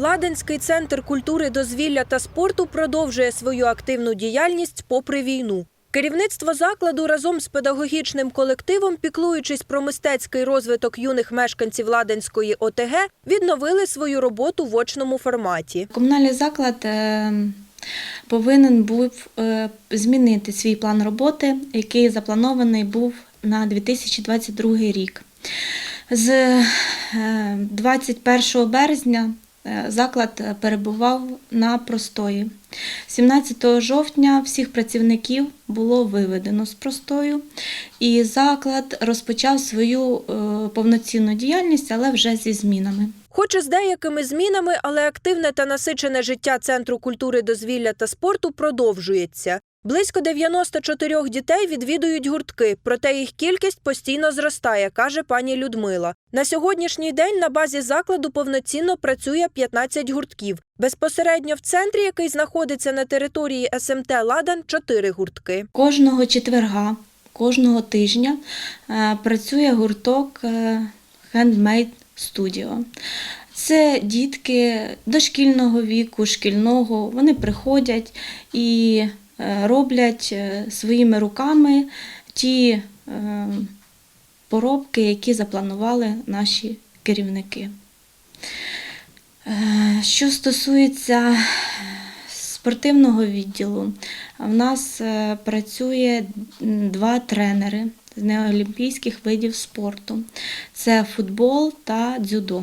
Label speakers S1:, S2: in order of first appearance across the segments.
S1: Ладенський центр культури, дозвілля та спорту продовжує свою активну діяльність попри війну. Керівництво закладу разом з педагогічним колективом, піклуючись про мистецький розвиток юних мешканців Ладенської ОТГ, відновили свою роботу в очному форматі.
S2: Комунальний заклад е, повинен був е, змінити свій план роботи, який запланований був на 2022 рік. З е, 21 березня е, заклад перебував на простої. 17 жовтня всіх працівників було виведено з простою, і заклад розпочав свою е, повноцінну діяльність, але вже зі змінами.
S1: Хоч і з деякими змінами, але активне та насичене життя Центру культури, дозвілля та спорту продовжується. Близько 94 дітей відвідують гуртки, проте їх кількість постійно зростає, каже пані Людмила. На сьогоднішній день на базі закладу повноцінно працює 15 гуртків. Безпосередньо в центрі, який знаходиться на території СМТ Ладан, 4 гуртки.
S2: Кожного четверга, кожного тижня е, працює гурток е, Handmade Studio. Це дітки дошкільного віку, шкільного. Вони приходять і роблять е, своїми руками ті е, поробки, які запланували наші керівники. Е, Що стосується спортивного відділу, в нас е, працює два тренери з неолімпійських видів спорту: це футбол та дзюдо.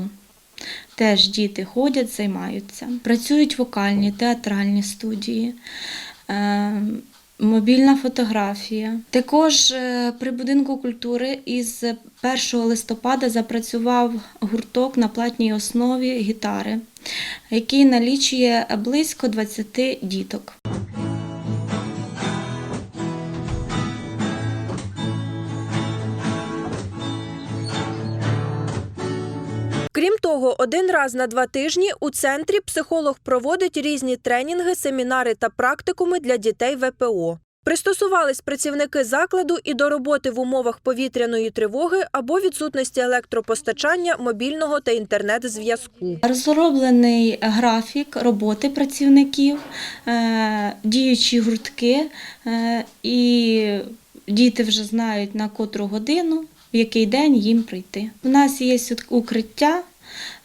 S2: Теж діти ходять, займаються. Працюють вокальні, театральні студії. Е, Мобільна фотографія. Також е, при будинку культури із 1 листопада запрацював гурток на платній основі гітари, який налічує близько 20 діток.
S1: Того, один раз на два тижні у центрі психолог проводить різні тренінги, семінари та практикуми для дітей ВПО. Пристосувались працівники закладу і до роботи в умовах повітряної тривоги або відсутності електропостачання, мобільного та інтернет-зв'язку.
S2: Розроблений графік роботи працівників, е, діючі гуртки, е, і діти вже знають на котру годину, в який день їм прийти. У нас є укриття.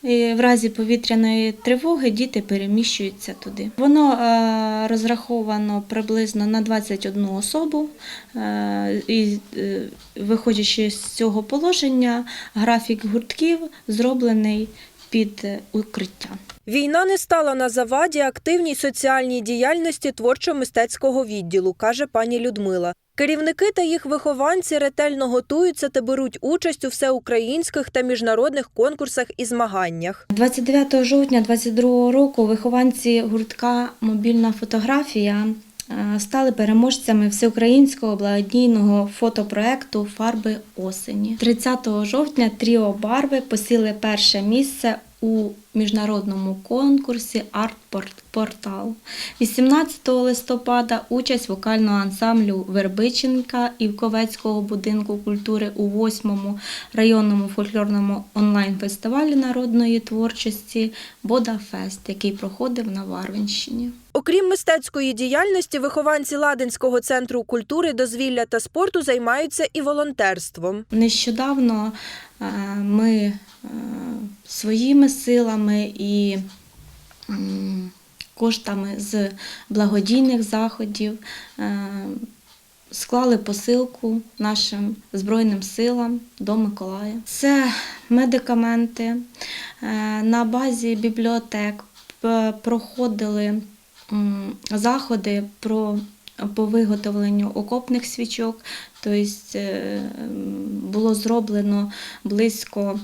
S2: І В разі повітряної тривоги діти переміщуються туди. Воно е, розраховано приблизно на 21 особу. е, І е, виходячи з цього положення, графік гуртків зроблений під укриття.
S1: Війна не стала на заваді активній соціальній діяльності творчо-мистецького відділу, каже пані Людмила. Керівники та їх вихованці ретельно готуються та беруть участь у всеукраїнських та міжнародних конкурсах і змаганнях.
S2: 29 жовтня 2022 року вихованці гуртка Мобільна фотографія е, стали переможцями всеукраїнського благодійного фотопроекту Фарби осені. 30 жовтня Тріо Барви посіли перше місце у міжнародному конкурсі Арт Портал. 18 листопада участь вокального ансамблю Вербиченка Івковецького будинку культури у 8-му районному фольклорному онлайн-фестивалі народної творчості Бодафест, який проходив на Варвинщині.
S1: Окрім мистецької діяльності, вихованці Ладинського центру культури, дозвілля та спорту займаються і волонтерством.
S2: Нещодавно е, ми своїми силами і коштами з благодійних заходів е, склали посилку нашим Збройним силам до Миколая. Це медикаменти. Е, На базі бібліотек проходили заходи про по виготовленню окопних свічок. Тобто е, було зроблено близько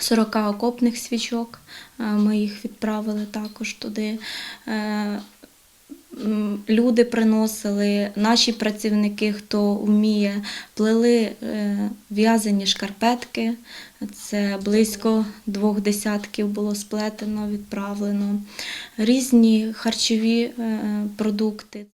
S2: 40 окопних свічок. Е, Ми їх відправили також туди. Е, Люди приносили, наші працівники, хто вміє, плели е, в'язані шкарпетки. Це близько двох десятків було сплетено, відправлено. Різні харчові продукти.